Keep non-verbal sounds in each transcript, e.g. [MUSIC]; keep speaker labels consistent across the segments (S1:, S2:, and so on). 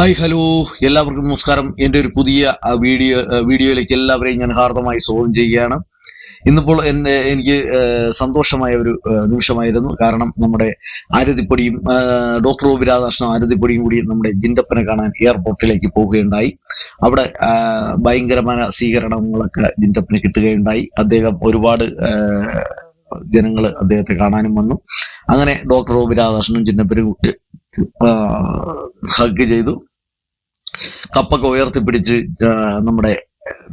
S1: Hi hello. എല്ലാവർക്കും നമസ്കാരം. എന്റെ ഒരു പുതിയ വീഡിയോ വീഡിയോയിലേക്ക് എല്ലാവരെയും ഞാൻ ഹാർദമായി സ്വാഗതം ചെയ്യുകയാണ്. ഇന്നിപ്പോൾ എന്റെ എനിക്ക് സന്തോഷമായ ഒരു നിമിഷമായിരുന്നു. കാരണം നമ്മുടെ ആരതിപ്പൊടിയും ഡോക്ടർ ഒ. രാധാകൃഷ്ണൻ ആരതിപ്പൊടിയും കൂടി നമ്മുടെ ജിൻഡപ്പനെ കാണാൻ എയർപോർട്ടിലേക്ക് പോവുകയുണ്ടായി. അവിടെ ഭയങ്കരമായ സ്വീകരണങ്ങളൊക്കെ ജിൻഡപ്പന് കിട്ടുകയുണ്ടായി. അദ്ദേഹം ഒരുപാട് ജനങ്ങൾ അദ്ദേഹത്തെ കാണാനും വന്നു. അങ്ങനെ ഡോക്ടർ ഒ. രാധാകൃഷ്ണനും ജിന്നപ്പനും ഹഗ് ചെയ്തു. കപ്പൊക്കെ ഉയർത്തിപ്പിടിച്ച് നമ്മുടെ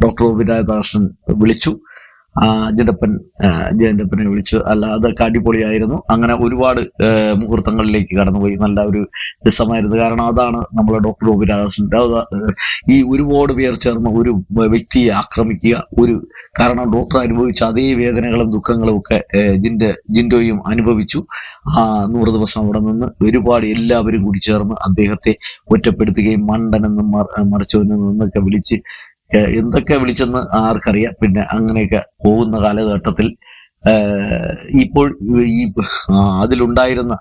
S1: ഡോക്ടർ ഒ രാധാകൃഷ്ണൻ വിളിച്ചു. ജഡപ്പൻ ജഡപ്പനെ വിളിച്ചു. അല്ല അതൊക്കെ അടിപൊളിയായിരുന്നു. അങ്ങനെ ഒരുപാട് മുഹൂർത്തങ്ങളിലേക്ക് കടന്നുപോയി. നല്ല ഒരു രസമായിരുന്നു. കാരണം അതാണ് നമ്മളെ ഡോക്ടർ ഒ രാധാകൃഷ്ണൻ ഈ ഒരുപാട് പേർ ചേർന്ന ഒരു വ്യക്തിയെ ആക്രമിക്കുക ഒരു കാരണം ഡോക്ടർ അനുഭവിച്ച അതേ വേദനകളും ദുഃഖങ്ങളും ഒക്കെ ജിന്റെ ജിൻഡോയും അനുഭവിച്ചു. ആ നൂറ് ദിവസം അവിടെ നിന്ന് ഒരുപാട് എല്ലാവരും കൂടി ചേർന്ന് അദ്ദേഹത്തെ ഒറ്റപ്പെടുത്തുകയും മണ്ടനെന്നും മറിച്ചവനെന്നൊക്കെ വിളിച്ച് എന്തൊക്കെ വിളിച്ചെന്ന് ആർക്കറിയാം. പിന്നെ അങ്ങനെയൊക്കെ പോകുന്ന കാലഘട്ടത്തിൽ ഇപ്പോൾ ഈ അതിലുണ്ടായിരുന്ന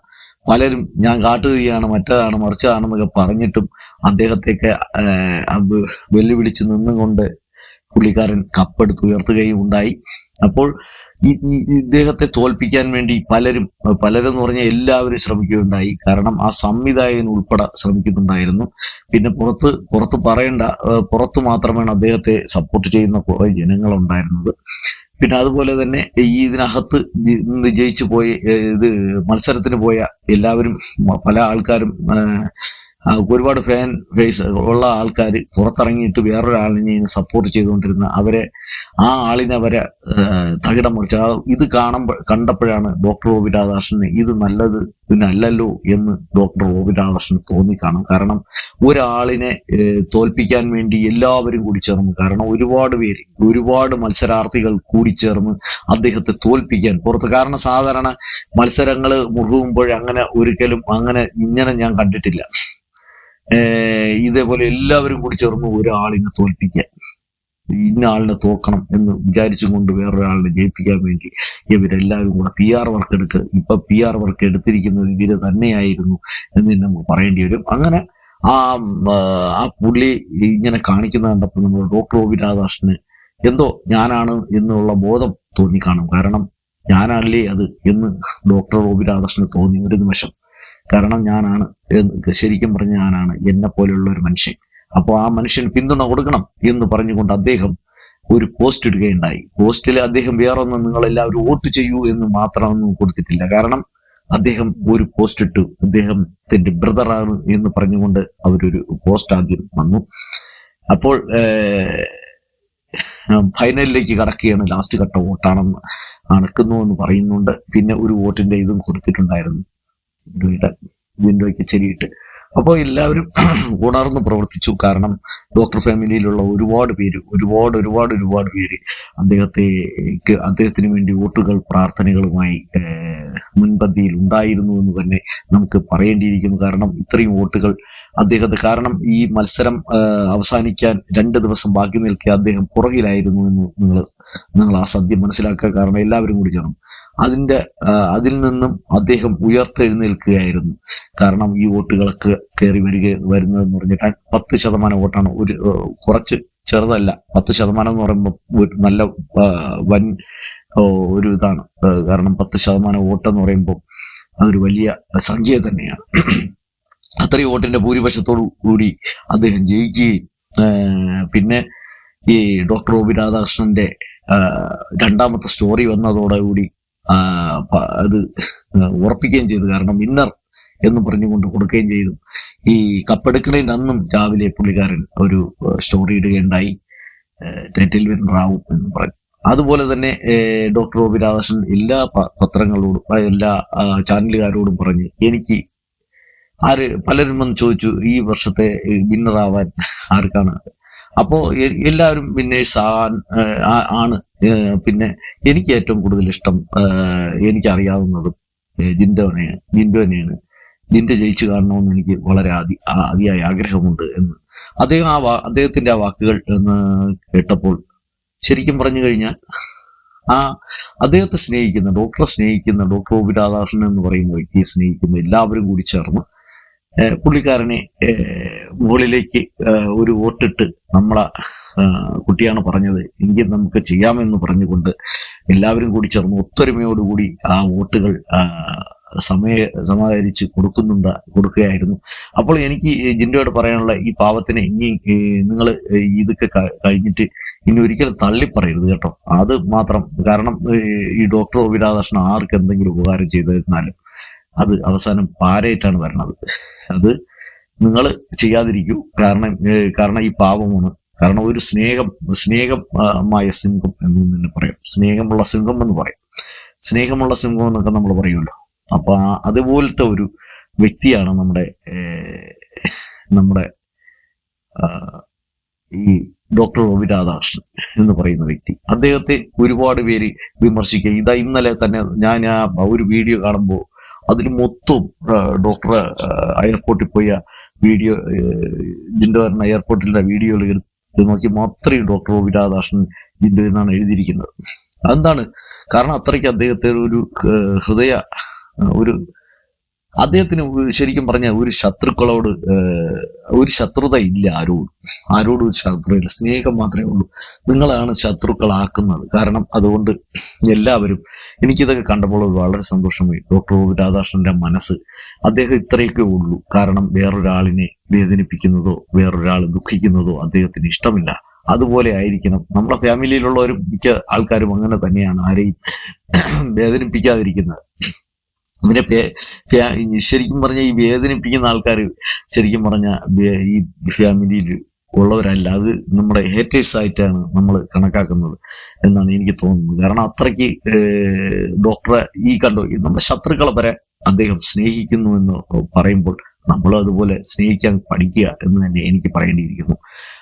S1: പലരും ഞാൻ കാട്ടുതീയാണ് മറ്റതാണ് മറിച്ചതാണെന്നൊക്കെ പറഞ്ഞിട്ടും അദ്ദേഹത്തെയൊക്കെ വെല്ലുവിളിച്ച് നിന്നുകൊണ്ട് പുള്ളിക്കാരൻ കപ്പെടുത്ത് ഉയർത്തുകയും ഉണ്ടായി. അപ്പോൾ ഇദ്ദേഹത്തെ തോൽപ്പിക്കാൻ വേണ്ടി പലരും പലരും എന്ന് പറഞ്ഞാൽ എല്ലാവരും ശ്രമിക്കുകയുണ്ടായി. കാരണം ആ സംവിധായകൻ ഉൾപ്പെടെ ശ്രമിക്കുന്നുണ്ടായിരുന്നു. പിന്നെ പുറത്ത് പുറത്ത് പറയേണ്ട പുറത്ത് മാത്രമാണ് അദ്ദേഹത്തെ സപ്പോർട്ട് ചെയ്യുന്ന കുറെ ജനങ്ങളുണ്ടായിരുന്നത്. പിന്നെ അതുപോലെ തന്നെ ഈ ഇതിനകത്ത് ജയിച്ചു പോയി ഇത് മത്സരത്തിന് പോയ എല്ലാവരും പല ആൾക്കാരും ഒരുപാട് ഫാൻ ഫേസ് ഉള്ള ആൾക്കാർ പുറത്തിറങ്ങിയിട്ട് വേറൊരാളിനെ സപ്പോർട്ട് ചെയ്തുകൊണ്ടിരുന്ന അവരെ ആ ആളിനെ വരെ തകിടം മറിച്ച്. ആ ഇത് കാണുമ്പോൾ കണ്ടപ്പോഴാണ് ഡോക്ടർ ഒ രാധാകൃഷ്ണന് ഇത് നല്ലത് ഇതിനല്ലല്ലോ എന്ന് ഡോക്ടർ ഒ രാധാകൃഷ്ണൻ തോന്നിക്കാണും കാരണം ഒരാളിനെ തോൽപ്പിക്കാൻ വേണ്ടി എല്ലാവരും കൂടി ചേർന്നു. കാരണം ഒരുപാട് പേര് ഒരുപാട് മത്സരാർത്ഥികൾ കൂടി ചേർന്ന് അദ്ദേഹത്തെ തോൽപ്പിക്കാൻ പുറത്ത്. കാരണം സാധാരണ മത്സരങ്ങൾ മുഴുകുമ്പോൾ അങ്ങനെ ഒരിക്കലും അങ്ങനെ ഇങ്ങനെ ഞാൻ കണ്ടിട്ടില്ല. ഇതേപോലെ എല്ലാവരും കൂടി ചേർന്ന് ഒരാളിനെ തോൽപ്പിക്കാൻ ഇന്ന ആളിനെ തോക്കണം എന്ന് വിചാരിച്ചും കൊണ്ട് വേറൊരാളിനെ ജയിപ്പിക്കാൻ വേണ്ടി ഇവരെല്ലാവരും കൂടെ പി ആർ വർക്ക് എടുക്കുക ഇപ്പൊ പി ആർ വർക്ക് എടുത്തിരിക്കുന്നത് ഇവർ തന്നെയായിരുന്നു എന്ന് നമുക്ക് പറയേണ്ടി വരും. അങ്ങനെ ആ, ആ പുള്ളി ഇങ്ങനെ കാണിക്കുന്ന കണ്ടപ്പോൾ നമ്മൾ ഡോക്ടർ ഒ വി രാധാകൃഷ്ണന് എന്തോ ഞാനാണ് എന്നുള്ള ബോധം തോന്നിക്കാണും. കാരണം ഞാനല്ലേ അത് എന്ന് ഡോക്ടർ ഒ വി രാധാകൃഷ്ണന് തോന്നി ഒരു നിമിഷം. കാരണം ഞാനാണ്. ശരിക്കും പറഞ്ഞ ഞാനാണ്. എന്നെ പോലെയുള്ള ഒരു മനുഷ്യൻ. അപ്പോൾ ആ മനുഷ്യൻ പിന്തുണ കൊടുക്കണം എന്ന് പറഞ്ഞുകൊണ്ട് അദ്ദേഹം ഒരു പോസ്റ്റ് ഇടുകയുണ്ടായി. പോസ്റ്റിൽ അദ്ദേഹം വേറൊന്നും നിങ്ങൾ എല്ലാവരും വോട്ട് ചെയ്യൂ എന്ന് മാത്രമൊന്നും കൊടുത്തിട്ടില്ല. കാരണം അദ്ദേഹം ഒരു പോസ്റ്റ് ഇട്ടു. അദ്ദേഹത്തിന്റെ ബ്രദറാണ് എന്ന് പറഞ്ഞുകൊണ്ട് അവരൊരു പോസ്റ്റ് ആദ്യം വന്നു. അപ്പോൾ ഫൈനലിലേക്ക് കടക്കുകയാണ്. ലാസ്റ്റ് ഘട്ട വോട്ടാണെന്ന് നടക്കുന്നു എന്ന് പറയുന്നുണ്ട്. പിന്നെ ഒരു വോട്ടിന്റെ ഇതും കൊടുത്തിട്ടുണ്ടായിരുന്നു. doing like this വിൻഡോയ്ക്ക് ചെരിയിട്ട്. അപ്പോൾ എല്ലാവരും [CLEARS THROAT] ഉണർന്നു പ്രവർത്തിച്ചു. കാരണം ഡോക്ടർ ഫാമിലിയിലുള്ള ഒരുപാട് പേര് ഒരുപാട് ഒരുപാട് ഒരുപാട് പേര് അദ്ദേഹത്തെ അദ്ദേഹത്തിന് വേണ്ടി വോട്ടുകൾ പ്രാർത്ഥനകളുമായി മുൻപന്തിയിൽ ഉണ്ടായിരുന്നു എന്ന് തന്നെ നമുക്ക് പറയേണ്ടിയിരിക്കുന്നു. കാരണം ഇത്രയും വോട്ടുകൾ അദ്ദേഹത്തെ കാരണം ഈ മത്സരം അവസാനിക്കാൻ രണ്ട് ദിവസം ബാക്കി നിൽക്കെ അദ്ദേഹം പുറകിലായിരുന്നു എന്ന് നിങ്ങൾ നിങ്ങൾ ആ സദ്യം മനസ്സിലാക്കുക. കാരണം എല്ലാവരും കൂടി ചേർന്നു അതിന്റെ ആ, അതിൽ നിന്നും അദ്ദേഹം ഉയർത്തെഴുന്നേൽക്കുകയായിരുന്നു. കാരണം ഈ വോട്ടുകളൊക്കെ കയറി വരിക വരുന്നതെന്ന് പറഞ്ഞാൽ പത്ത് ശതമാനം വോട്ടാണ്. ഒരു കുറച്ച് ചെറുതല്ല. പത്ത് ശതമാനം എന്ന് പറയുമ്പോൾ നല്ല വൻ ഒരു ഇതാണ്. കാരണം പത്ത് ശതമാനം വോട്ടെന്ന് പറയുമ്പോൾ അതൊരു വലിയ സംഖ്യ തന്നെയാണ്. അത്രയും വോട്ടിന്റെ ഭൂരിപക്ഷത്തോടു കൂടി അദ്ദേഹം ജയിക്കുകയും പിന്നെ ഈ ഡോക്ടർ ഒ പി രാധാകൃഷ്ണന്റെ രണ്ടാമത്തെ സ്റ്റോറി വന്നതോടുകൂടി കൂടി അത് ഉറപ്പിക്കുകയും ചെയ്തു. കാരണം വിന്നർ എന്ന് പറഞ്ഞുകൊണ്ട് കൊടുക്കുകയും ചെയ്തു. ഈ കപ്പെടുക്കണേന്റെ അന്നും രാവിലെ പുള്ളിക്കാരൻ ഒരു സ്റ്റോറി ഇടുകയുണ്ടായി. ടൈറ്റിൽ വിൻ റാവു എന്ന് പറഞ്ഞു അതുപോലെ തന്നെ ഡോക്ടർ ഒ പി രാധാകൃഷ്ണൻ എല്ലാ പത്രങ്ങളോടും എല്ലാ ചാനലുകാരോടും പറഞ്ഞു എനിക്ക് ആര് പലരും വന്ന് ചോദിച്ചു ഈ വർഷത്തെ വിന്നറാവാൻ ആർക്കാണ്? അപ്പോ എല്ലാവരും വിന്നേഴ്സ് ആണ്. പിന്നെ എനിക്ക് ഏറ്റവും കൂടുതൽ ഇഷ്ടം എനിക്ക് എനിക്കറിയാവുന്നതും ജിൻഡോനെയാണ് ജിൻഡോനെയാണ്. ജിൻഡോ ജയിച്ചു കാണണമെന്ന് എനിക്ക് വളരെ അതി അതിയായ ആഗ്രഹമുണ്ട് എന്ന്. അദ്ദേഹം ആ വാ- അദ്ദേഹത്തിന്റെ ആ വാക്കുകൾ എന്ന് കേട്ടപ്പോൾ ശരിക്കും പറഞ്ഞു കഴിഞ്ഞാൽ ആ അദ്ദേഹത്തെ സ്നേഹിക്കുന്ന ഡോക്ടറെ സ്നേഹിക്കുന്ന ഡോക്ടർ ഒ. രാധാകൃഷ്ണൻ എന്ന് പറയുന്ന വ്യക്തിയെ സ്നേഹിക്കുന്ന എല്ലാവരും കൂടി ചേർന്ന് പുള്ളിക്കാരനെ മുകളിലേക്ക് ഒരു വോട്ടിട്ട് നമ്മളെ കുട്ടിയാണ് പറഞ്ഞത് എങ്കിൽ നമുക്ക് ചെയ്യാമെന്ന് പറഞ്ഞുകൊണ്ട് എല്ലാവരും കൂടി ചേർന്ന് ഒത്തൊരുമയോടുകൂടി ആ വോട്ടുകൾ സമയ സമാഹരിച്ച് കൊടുക്കുന്നുണ്ട് കൊടുക്കുകയായിരുന്നു. അപ്പോൾ എനിക്ക് ജിൻഡോയോട് പറയാനുള്ള ഈ പാവത്തിനെ ഇനി നിങ്ങൾ ഇതൊക്കെ കഴിഞ്ഞിട്ട് ഇനി ഒരിക്കലും തള്ളിപ്പറയരുത് കേട്ടോ. അത് മാത്രം കാരണം ഈ ഡോക്ടർ ഒ വിരാധാകൃഷ്ണൻ ആർക്ക് എന്തെങ്കിലും ഉപകാരം ചെയ്തിരുന്നാലും അത് അവസാനം പാരയായിട്ടാണ് വരണത്. അത് നിങ്ങൾ ചെയ്യാതിരിക്കൂ. കാരണം കാരണം ഈ പാവമാണ് കാരണം ഒരു സ്നേഹം സ്നേഹമായ സിംഹം എന്ന് തന്നെ പറയാം. സ്നേഹമുള്ള സിംഹം എന്ന് പറയും. സ്നേഹമുള്ള സിംഹം എന്നൊക്കെ നമ്മൾ പറയുമല്ലോ. അപ്പൊ അതുപോലത്തെ ഒരു വ്യക്തിയാണ് നമ്മുടെ നമ്മുടെ ഈ ഡോക്ടർ റോബി രാധാകൃഷ്ണൻ എന്ന് പറയുന്ന വ്യക്തി. അദ്ദേഹത്തെ ഒരുപാട് പേര് വിമർശിക്കുക. ഇതാ ഇന്നലെ തന്നെ ഞാൻ ആ ഒരു വീഡിയോ കാണുമ്പോൾ അതിൽ മൊത്തം ഡോക്ടർ എയർപോർട്ടിൽ പോയ വീഡിയോ ഇതിന്റെ വരുന്ന എയർപോർട്ടിലെ വീഡിയോയിൽ നോക്കി. മാത്രമേ ഡോക്ടർ റോബി രാധാകൃഷ്ണൻ ഇതിന്റെ എന്നാണ് എഴുതിയിരിക്കുന്നത്. അതെന്താണ്? കാരണം അത്രയ്ക്ക് അദ്ദേഹത്തെ ഒരു ഹൃദയ ഒരു അദ്ദേഹത്തിന് ശരിക്കും പറഞ്ഞ ഒരു ശത്രുക്കളോട് ഒരു ശത്രുത ഇല്ല ആരോടും. ആരോടും ഒരു സ്നേഹം മാത്രമേ ഉള്ളൂ. നിങ്ങളാണ് ശത്രുക്കളാക്കുന്നത്. കാരണം അതുകൊണ്ട് എല്ലാവരും എനിക്കിതൊക്കെ കണ്ടപ്പോൾ വളരെ സന്തോഷമായി. ഡോക്ടർ ഗോപി രാധാകൃഷ്ണന്റെ മനസ്സ് അദ്ദേഹം ഇത്രയൊക്കെ ഉള്ളൂ. കാരണം വേറൊരാളിനെ വേദനിപ്പിക്കുന്നതോ വേറൊരാൾ ദുഃഖിക്കുന്നതോ അദ്ദേഹത്തിന് ഇഷ്ടമില്ല. അതുപോലെ ആയിരിക്കണം. നമ്മുടെ ഫാമിലിയിലുള്ളവരും മിക്ക ആൾക്കാരും അങ്ങനെ തന്നെയാണ്. ആരെയും വേദനിപ്പിക്കാതിരിക്കുന്നത്. പിന്നെ ശരിക്കും പറഞ്ഞ ഈ വേദനിപ്പിക്കുന്ന ആൾക്കാർ ശരിക്കും പറഞ്ഞ ഈ ഫാമിലിയിൽ ഉള്ളവരല്ല. അത് നമ്മുടെ ഹേറ്റേഴ്സ് ആയിട്ടാണ് നമ്മൾ കണക്കാക്കുന്നത് എന്നാണ് എനിക്ക് തോന്നുന്നത്. കാരണം അത്രയ്ക്ക് ഡോക്ടറെ ഈ കണ്ടു നമ്മുടെ ശത്രുക്കളെ വരെ അദ്ദേഹം സ്നേഹിക്കുന്നു എന്ന് പറയുമ്പോൾ നമ്മൾ അതുപോലെ സ്നേഹിക്കാൻ പഠിക്കുക എന്ന് തന്നെ എനിക്ക് പറയേണ്ടിയിരിക്കുന്നു.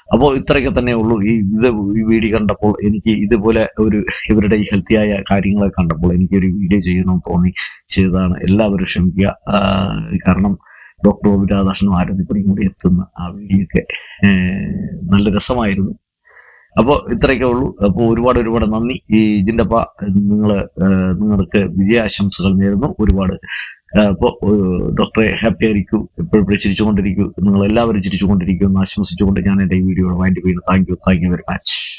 S1: അപ്പോൾ ഇത്രയൊക്കെ തന്നെ ഉള്ളൂ ഈ ഇത് ഈ വീഡിയോ കണ്ടപ്പോൾ എനിക്ക് ഇതുപോലെ ഒരു ഇവരുടെ ഈ ഹെൽത്തിയായ കാര്യങ്ങളൊക്കെ കണ്ടപ്പോൾ എനിക്കൊരു വീഡിയോ ചെയ്യണമെന്ന് തോന്നി ചെയ്തതാണ് എല്ലാവരും ക്ഷമിക്കുക കാരണം ഡോക്ടർ ഒ. രാധാകൃഷ്ണനും ആരതിപ്പടിയും കൂടി എത്തുന്ന ആ വീഡിയോ ഒക്കെ നല്ല രസമായിരുന്നു അപ്പോൾ ഇത്രയൊക്കെ ഉള്ളൂ. അപ്പോൾ ഒരുപാട് ഒരുപാട് നന്ദി. ഈ അപ്പ നിങ്ങൾ നിങ്ങൾക്ക് വിജയാശംസകൾ നേരുന്നു. ഒരുപാട് അപ്പോൾ ഡോക്ടറെ ഹാപ്പി ആയിരിക്കും. എപ്പോഴും ചിരിച്ചുകൊണ്ടിരിക്കും. നിങ്ങൾ എല്ലാവരും ചിരിച്ചുകൊണ്ടിരിക്കും. എന്ന് ആശംസിച്ചുകൊണ്ട് ഞാൻ എന്റെ ഈ വീഡിയോ വൈൻഡ് ചെയ്യുന്നു. Thank you. Thank you very much.